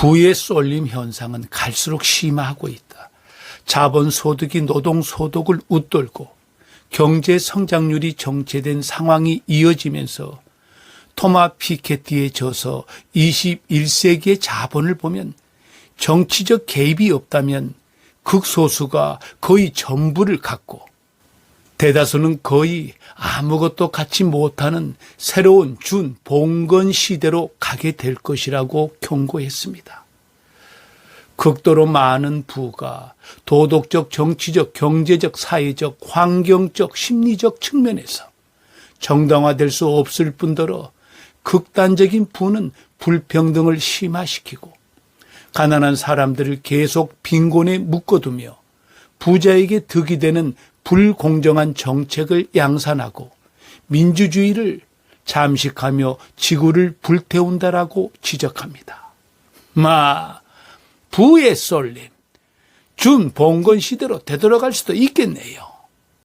부의 쏠림 현상은 갈수록 심화하고 있다. 자본 소득이 노동 소득을 웃돌고 경제 성장률이 정체된 상황이 이어지면서 토마 피케티에 져서 21세기의 자본을 보면 정치적 개입이 없다면 극소수가 거의 전부를 갖고 대다수는 거의 아무것도 갖지 못하는 새로운 준 봉건 시대로 가게 될 것이라고 경고했습니다. 극도로 많은 부가 도덕적, 정치적, 경제적, 사회적, 환경적, 심리적 측면에서 정당화될 수 없을 뿐더러 극단적인 부는 불평등을 심화시키고 가난한 사람들을 계속 빈곤에 묶어두며 부자에게 득이 되는 불공정한 정책을 양산하고 민주주의를 잠식하며 지구를 불태운다라고 지적합니다. 마, 부의 쏠림, 준 봉건 시대로 되돌아갈 수도 있겠네요.